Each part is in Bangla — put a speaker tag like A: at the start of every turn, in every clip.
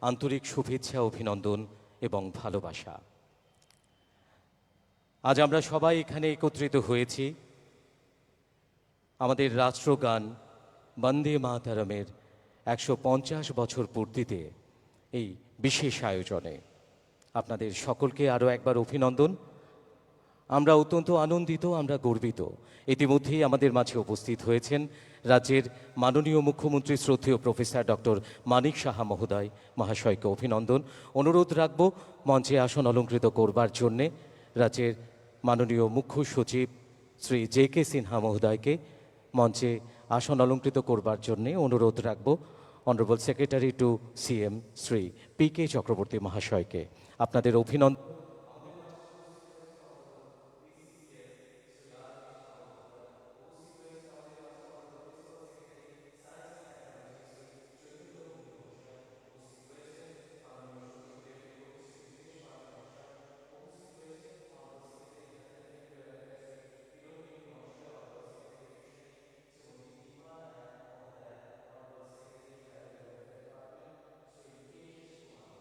A: আন্তরিক শুভেচ্ছা, অভিনন্দন এবং ভালোবাসা। আজ আমরা সবাই এখানে একত্রিত হয়েছি আমাদের রাষ্ট্রগান বন্দে মাতারমের একশো পঞ্চাশ বছর পূর্তিতে এই বিশেষ আয়োজনে। আপনাদের সকলকে আরও একবার অভিনন্দন। আমরা অত্যন্ত আনন্দিত, আমরা গর্বিত। ইতিমধ্যেই আমাদের মাঝে উপস্থিত হয়েছেন রাজ্যের মাননীয় মুখ্যমন্ত্রী শ্রদ্ধেয় প্রফেসর ডক্টর মানিক সাহা মহোদয়। মহাশয়কে অভিনন্দন। অনুরোধ রাখব, মঞ্চে আসন অলঙ্কৃত করবার জন্যে রাজ্যের মাননীয় মুখ্য সচিব শ্রী জে কে সিনহা মহোদয়কে মঞ্চে আসন অলঙ্কৃত করবার জন্যে অনুরোধ রাখব। Honourable secretary to CM Shri P K Chakraborty মহাশয়কে। আপনাদের অভিনন্দন।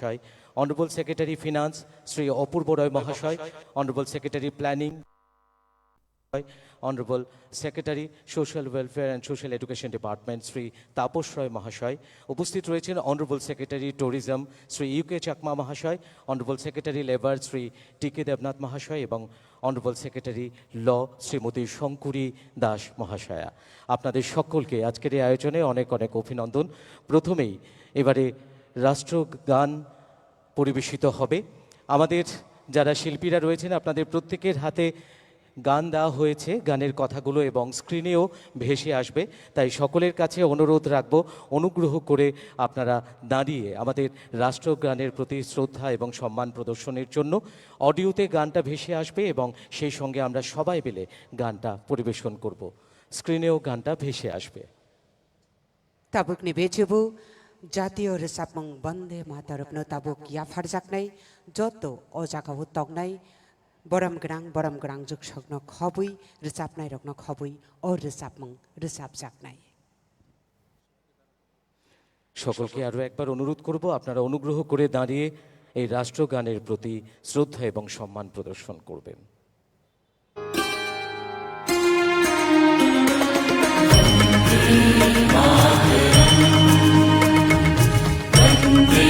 A: মহাশয় honourable secretary finance Shri Apurba Roy মহাশয় honourable secretary planning honourable secretary social welfare and social education department Shri Tapas Roy মহাশয় উপস্থিত রয়েছেন honourable secretary tourism Shri U K Chakma মহাশয় honourable secretary labour Shri T K Debnath মহাশয় এবং honourable secretary law Shrimati Shankuri Das মহাশয়া আপনাদের সকলকে আজকের এই আয়োজনে অনেক অনেক অভিনন্দন। প্রথমেই এবারে রাষ্ট্রগান পরিবেশিত হবে। আমাদের যারা শিল্পীরা রয়েছেন, আপনাদের প্রত্যেকের হাতে গান দেওয়া হয়েছে, গানের কথাগুলো এবং স্ক্রিনেও ভেসে আসবে। তাই সকলের কাছে অনুরোধ রাখব, অনুগ্রহ করে আপনারা দাঁড়িয়ে আমাদের রাষ্ট্রগানের প্রতি শ্রদ্ধা এবং সম্মান প্রদর্শনের জন্য অডিওতে গানটা ভেসে আসবে এবং সেই সঙ্গে আমরা সবাই মিলে গানটা পরিবেশন করব। স্ক্রিনেও গানটা ভেসে আসবে।
B: ni bejebu জাতীয় রেসাপং বন্দে মাতারপনো তাবুক ইয়াফার জাকনাই যত ও জাগাবো তগনাই বরম গ্রাং বরম গ্রাং যুগ সগ্ন খবুই রেসাপনাই রগ্ন খবুই ও রেসাপমং রেসাপ জাকনাই
A: সকলকে আরও একবার অনুরোধ করব আপনারা অনুগ্রহ করে দাঁড়িয়ে এই রাষ্ট্রগানের প্রতি শ্রদ্ধা এবং সম্মান প্রদর্শন করবেন।
C: You.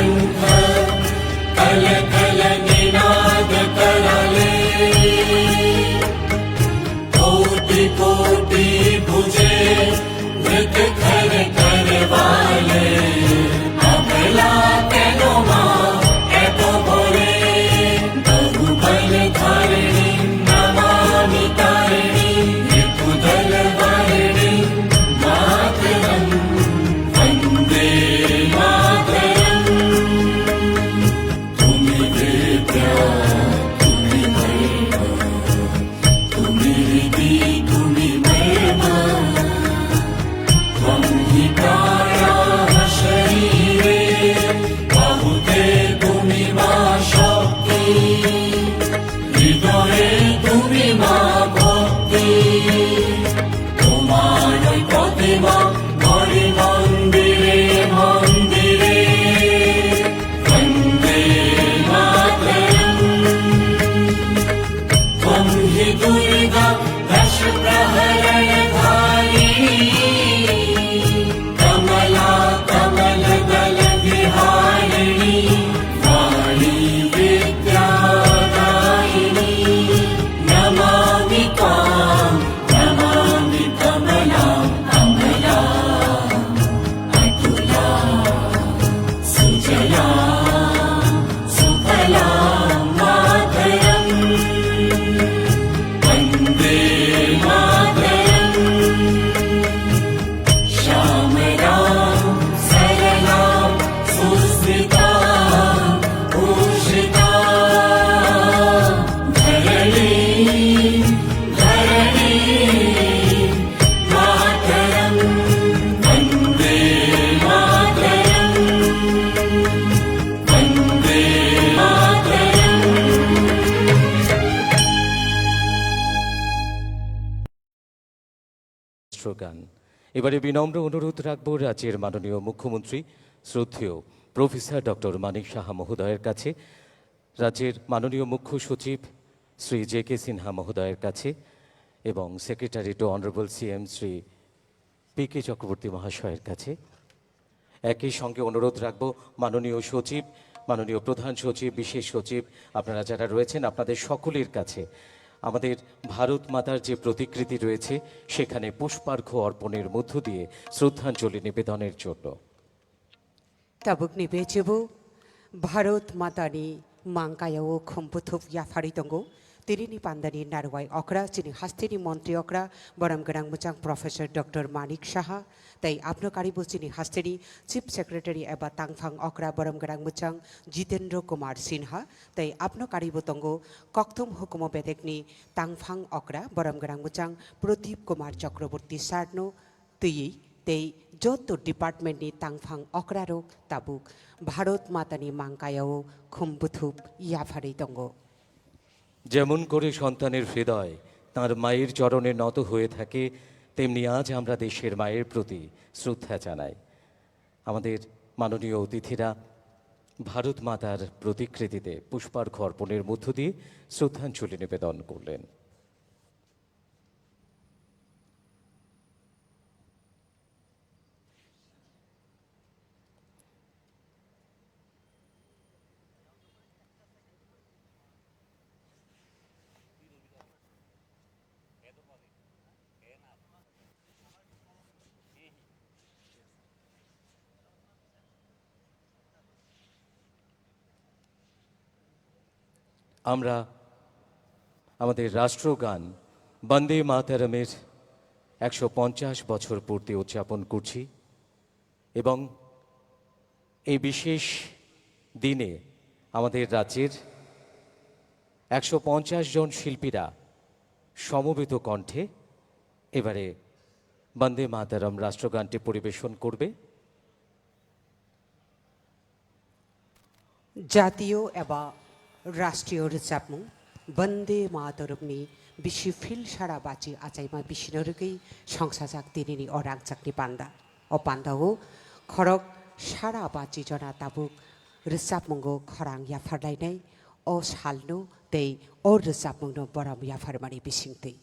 C: కంఠ
A: కలక এবারে বিনম্র অনুরোধ রাখব রাজ্যের মাননীয় মুখ্যমন্ত্রী, শ্রদ্ধেয় প্রফেসর ডক্টর মানিক সাহা মহোদয়ের কাছে, রাজ্যের মাননীয় মুখ্য সচিব শ্রী জে কে সিনহা মহোদয়ের কাছে এবং secretary to honourable CM Shri P K Chakraborty মহাশয়ের কাছে। একই সঙ্গে অনুরোধ রাখব মাননীয় সচিব, মাননীয় প্রধান সচিব, বিশেষ সচিব, আপনারা যারা রয়েছেন আপনাদের সকলের কাছে আমাদের ভারত মাতার যে প্রতিকৃতি রয়েছে, সেখানে পুষ্পার্ঘ্য অর্পণের মধ্য দিয়ে শ্রদ্ধাঞ্জলি নিবেদনের জন্য।
B: tabuk Bharat মাতারি matani খম্পথুপ khomputup tongo তিরিনি পান্দানি নারওয়াই অকরা যিনি হাস্তিনি মন্ত্রী অকরা বরাম গরাং মুচাং প্রফেসর ডক্টর মানিক সাহা তাই আপনো কারিবো যিনি হাস্তিনি চিফ সেক্রেটারি এবা তাংফাং অকরা বরাম গরাং মুচাং জিতেন্দ্র কুমার সিনহা তাই আপনো কারিবো তঙ্গো কক্তম হুকুম বেদেকনি তাংফাং অকরা বরাম গরাং মুচাং প্রদীপ কুমার চক্রবর্তী সার্নো তুই তেই যত ডিপার্টমেন্টনি তাংফাং অকরারো তাবুক ভারত মাতানি মাংকায়াও খুম্বুথুপ ইয়াফারি তঙ্গ
A: যেমন করে সন্তানের হৃদয় তার মায়ের চরণে নত হয়ে থাকে, তেমনি আজ আমরা দেশের মায়ের প্রতি শ্রদ্ধা জানাই। আমাদের মাননীয় অতিথিরা ভারত মাতার প্রতিকৃতিতে পুষ্পার্ঘ অর্পণের মধ্য দিয়ে শ্রদ্ধাঞ্জলি নিবেদন করলেন। আমরা আমাদের রাষ্ট্রগান বন্দে মাতারমের একশো পঞ্চাশ বছর পূর্তি উদযাপন করছি এবং এই বিশেষ দিনে আমাদের রাজ্যের একশো পঞ্চাশ জন শিল্পীরা সমবেত কণ্ঠে এবারে বন্দে মাতারম রাষ্ট্রগানটি পরিবেশন করবে।
B: জাতীয় এবা રાષ્ટ્રીય રચાપનું বন্দে মাতরমনি বিশ্ব ফিল সারা বাঁচি আচাইমা বিশিনরকেই সংসা চাক তিনি অরাং চাকনি পান্ডা ও পান্দাও খরক সারা বাঁচি জনা তাবুক রিসাবমঙ্গ খরাং ইয়াফারলাইনাই ও সালনু তেই ও রিসাবমঙ্গ বরাম ইয়াফারমানি বিশিংতেই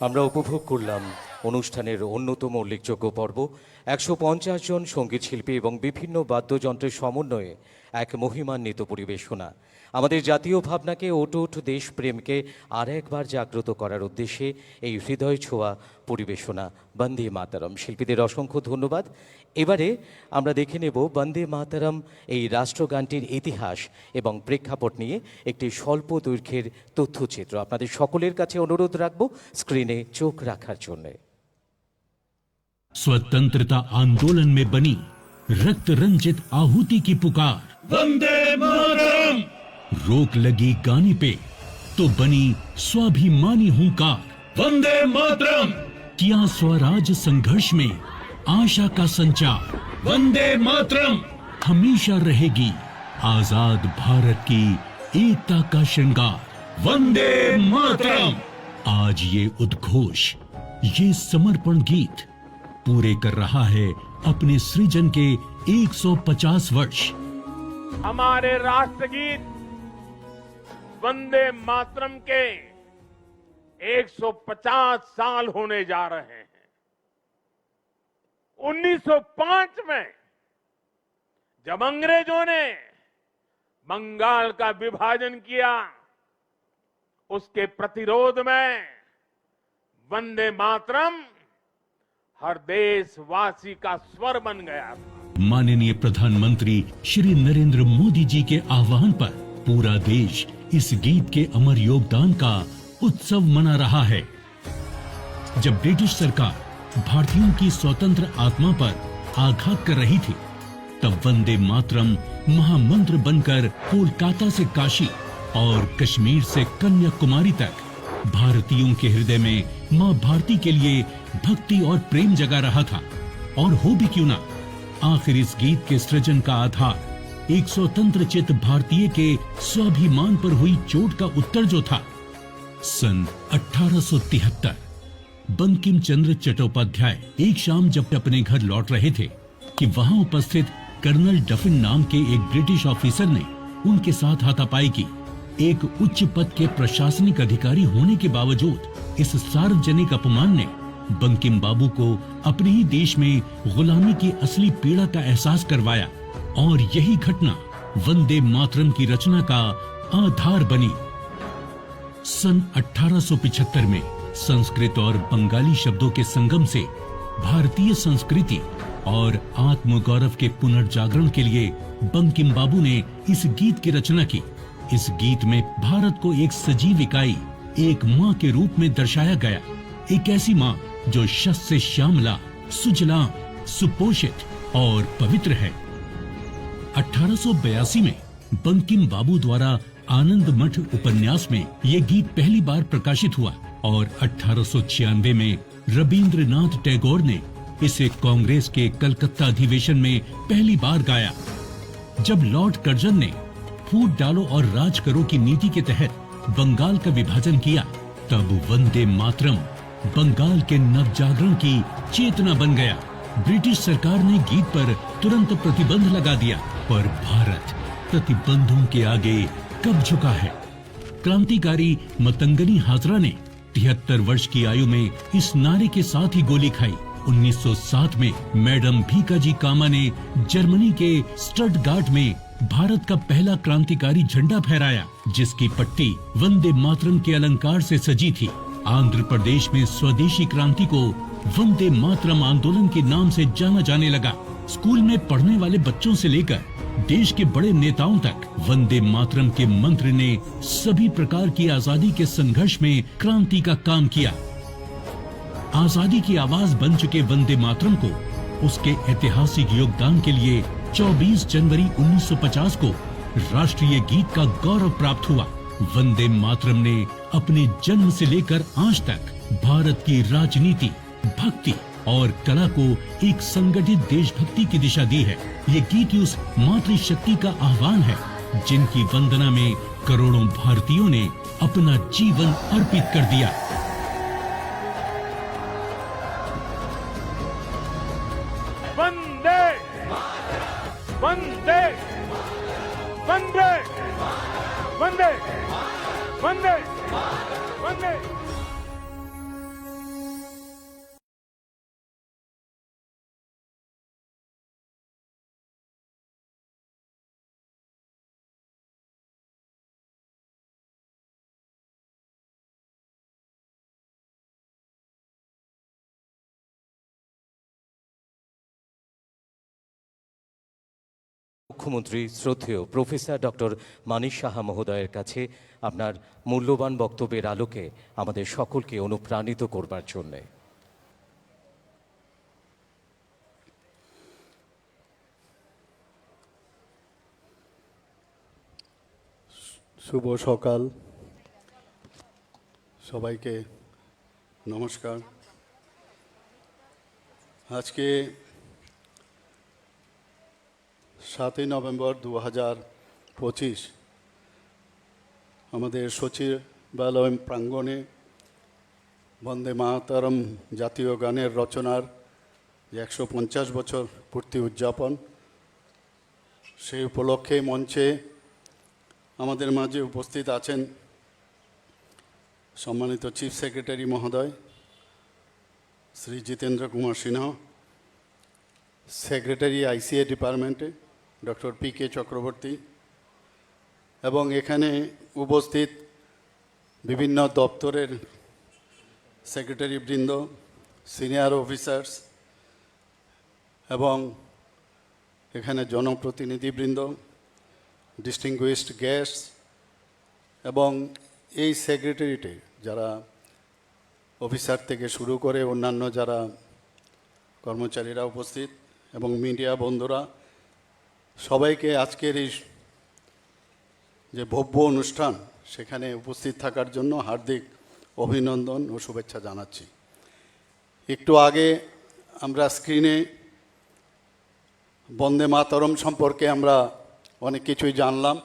A: আমরা উপভোগ করলাম অনুষ্ঠানের অন্যতম উল্লেখযোগ্য পর্ব। একশো পঞ্চাশ জন সংগীত শিল্পী এবং বিভিন্ন বাদ্যযন্ত্রের সমন্বয়ে এক মহিমান্বিত পরিবেশনা। আমাদের জাতীয় ভাবনাকে অটুট দেশপ্রেমকে আর একবার জাগ্রত করার উদ্দেশ্যে এই হৃদয় ছোঁয়া পরিবেশনা বন্দে মাতারম শিল্পীদের অসংখ্য ধন্যবাদ এবারে আমরা দেখে নেব বন্দে মাতারম এই রাষ্ট্রগানটির ইতিহাস এবং প্রেক্ষাপট নিয়ে একটি স্বল্প দৈর্ঘ্যের তথ্যচিত্র আপনাদের সকলের কাছে অনুরোধ রাখব স্ক্রিনে চোখ রাখার জন্যে
D: स्वतंत्रता आंदोलन में बनी रक्त रंजित आहुति की पुकार
E: वंदे मातरम
D: रोक लगी गाने पे तो बनी स्वाभिमानी हुंकार।
E: वंदे मातरम!
D: किया स्वराज संघर्ष में आशा का संचार।
E: वंदे मातरम!
D: हमेशा रहेगी आज़ाद भारत की एकता का श्रृंगार।
E: वंदे मातरम!
D: आज ये उद्घोष, ये समर्पण गीत पूरे कर रहा है अपने सृजन के 150 वर्ष।
F: हमारे राष्ट्रगीत वंदे मातरम के 150 साल होने जा रहे हैं। 1905 में जब अंग्रेज़ों ने बंगाल का विभाजन किया, उसके प्रतिरोध में वंदे मातरम हर देशवासी का स्वर बन गया
D: माननीय प्रधानमंत्री श्री नरेंद्र मोदी जी के आह्वान पर पूरा देश इस गीत के अमर योगदान का उत्सव मना रहा है। जब ब्रिटिश सरकार भारतीयों की स्वतंत्र आत्मा पर आघात कर रही थी, तब वंदे मातरम महामंत्र बनकर कोलकाता से काशी और कश्मीर से कन्याकुमारी तक भारतीयों के हृदय में माँ भारती के लिए भक्ति और प्रेम जगा रहा था। और हो भी क्यों ना, आखिर इस गीत के सृजन का आधार एक स्वतंत्र चित भारतीय के स्वाभिमान पर हुई चोट का उत्तर जो था, सन 1873 बंकिम चंद्र चट्टोपाध्याय एक शाम जब अपने घर लौट रहे थे कि वहाँ उपस्थित कर्नल डफिन नाम के एक ब्रिटिश ऑफिसर ने उनके साथ हाथापाई की। एक उच्च पद के प्रशासनिक अधिकारी होने के बावजूद इस सार्वजनिक अपमान ने बंकिम बाबू को अपने ही देश में गुलामी की असली पीड़ा का एहसास करवाया। और यही घटना वंदे मातरम की रचना का आधार बनी। सन 1875 में संस्कृत और बंगाली शब्दों के संगम से भारतीय संस्कृति और आत्मगौरव के पुनर्जागरण के लिए बंकिम बाबू ने इस गीत की रचना की। इस गीत में भारत को एक सजीव इकाई, एक माँ के रूप में दर्शाया गया। एक ऐसी माँ जो शस से श्यामला, सुजला, सुपोषित और पवित्र है। 1882 में बंकिम बाबू द्वारा आनंद मठ उपन्यास में ये गीत पहली बार प्रकाशित हुआ और 1896 में रविंद्रनाथ टैगोर ने इसे कांग्रेस के कलकत्ता अधिवेशन में पहली बार गाया। जब लॉर्ड कर्जन ने फूट डालो और राज करो की नीति के तहत बंगाल का विभाजन किया, तब वंदे मातरम बंगाल के नवजागरण की चेतना बन गया। ब्रिटिश सरकार ने गीत पर तुरंत प्रतिबंध लगा दिया। पर भारत प्रतिबंधों के आगे कब झुका है? क्रांतिकारी मतंगनी हाजरा ने तिहत्तर वर्ष की आयु में इस नारे के साथ ही गोली खाई। 1907 में मैडम भीकाजी कामा ने जर्मनी के स्टटगार्ट में भारत का पहला क्रांतिकारी झंडा फहराया, जिसकी पट्टी वंदे मातरम के अलंकार से सजी थी। आंध्र प्रदेश में स्वदेशी क्रांति को वंदे मातरम आंदोलन के नाम से जाना जाने लगा। स्कूल में पढ़ने वाले बच्चों से लेकर देश के बड़े नेताओं तक वंदे मातरम के मंत्र ने सभी प्रकार की आज़ादी के संघर्ष में क्रांति का काम किया। आज़ादी की आवाज़ बन चुके वंदे मातरम को उसके ऐतिहासिक योगदान के लिए 24 जनवरी 1950 को राष्ट्रीय गीत का गौरव प्राप्त हुआ। वंदे मातरम ने अपने जन्म से लेकर आज तक भारत की राजनीति, भक्ति और कला को एक संगठित देशभक्ति की दिशा दी है। ये गीत उस मातृशक्ति का आह्वान है, जिनकी वंदना में करोड़ों भारतीयों ने अपना जीवन अर्पित कर दिया।
F: वंदे वंदे
A: মুখ্যমন্ত্রী শ্রদ্ধেয় প্রফেসর ডক্টর মানিক সাহা মহোদয়ের কাছে আপনার মূল্যবান বক্তব্যের আলোকে আমাদের সকলকে অনুপ্রাণিত করবার জন্যে।
G: শুভ সকাল। সবাইকে নমস্কার। আজকে সাতই নভেম্বর দু হাজার পঁচিশ। আমাদের সচিবালয় প্রাঙ্গণে বন্দে মাতারম জাতীয় গানের রচনার যে একশো পঞ্চাশ বছর পূর্তি উদযাপন, সেই উপলক্ষে মঞ্চে আমাদের মাঝে উপস্থিত আছেন সম্মানিত চিফ সেক্রেটারি মহোদয় শ্রী জিতেন্দ্র কুমার সিনহ, সেক্রেটারি আইসিএ ডিপার্টমেন্টে ডক্টর পি কে চক্রবর্তী, এবং এখানে উপস্থিত বিভিন্ন দপ্তরের সেক্রেটারি বৃন্দ সিনিয়র অফিসার্স, এবং এখানে জনপ্রতিনিধিবৃন্দ, ডিস্টিংগুইশড গেস্ট এবং এই সেক্রেটারিটে যারা অফিসার থেকে শুরু করে অন্যান্য যারা কর্মচারীরা উপস্থিত, এবং মিডিয়া বন্ধুরা সবাইকে আজকের এই যে ভব্য অনুষ্ঠান, সেখানে উপস্থিত থাকার জন্য হার্দিক অভিনন্দন ও শুভেচ্ছা জানাচ্ছি। একটু আগে আমরা স্ক্রিনে বন্দে মাতরম সম্পর্কে আমরা অনেক কিছুই জানলাম।